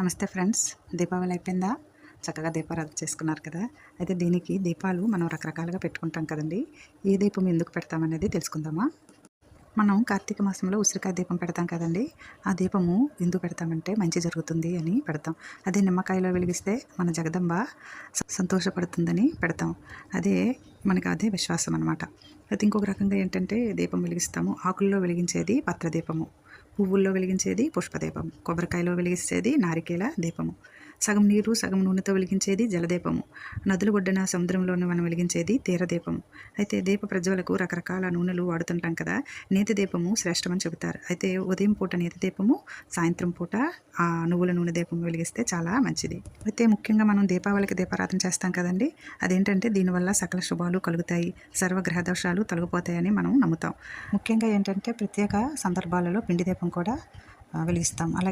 నమస్తే ఫ్రెండ్స్ దీపావళి అయిపోయిందా? చక్కగా దీపారాధన చేసుకున్నారు కదా. అయితే దీనికి దీపాలు మనం రకరకాలుగా పెట్టుకుంటాం కదండి. ఏ దీపం ఎందుకు పెడతామనేది తెలుసుకుందామా? మనం కార్తీక మాసంలో ఉసిరికాయ దీపం పెడతాం కదండి. ఆ దీపము ఎందుకు పెడతామంటే మంచి జరుగుతుంది అని పెడతాం. అదే నిమ్మకాయలో వెలిగిస్తే మన జగదంబ స- సంతోషపడుతుందని పెడతాం. అదే మనకు అదే విశ్వాసం అనమాట అయితే ఇంకొక రకంగా ఏంటంటే దీపం వెలిగిస్తాము. ఆకుల్లో వెలిగించేది పత్ర దీపము పువ్వుల్లో వెలిగించేది పుష్పదీపం కొబ్బరికాయలో వెలిగించేది నారికేల దీపము. సగం నీరు సగం నూనెతో వెలిగించేది జలదీపము. నదుల ఒడ్డున సముద్రంలోనూ మనం వెలిగించేది తీరదీపము. అయితే దీప ప్రజ్వలకు రకరకాల నూనెలు వాడుతుంటాం కదా నేతి దీపము శ్రేష్టమని చెబుతారు. అయితే ఉదయం పూట నేతి దీపము సాయంత్రం పూట ఆ నువ్వుల నూనె దీపం వెలిగిస్తే చాలా మంచిది. అయితే ముఖ్యంగా మనం దీపావళికి దీపారాధన చేస్తాం కదండి అదేంటంటే దీనివల్ల సకల శుభాలు కలుగుతాయి. సర్వగ్రహ దోషాలు తొలగిపోతాయని మనం నమ్ముతాం. ముఖ్యంగా ఏంటంటే ప్రత్యేక సందర్భాలలో పిండి దీపం కూడా వెలిగిస్తాం. అలాగే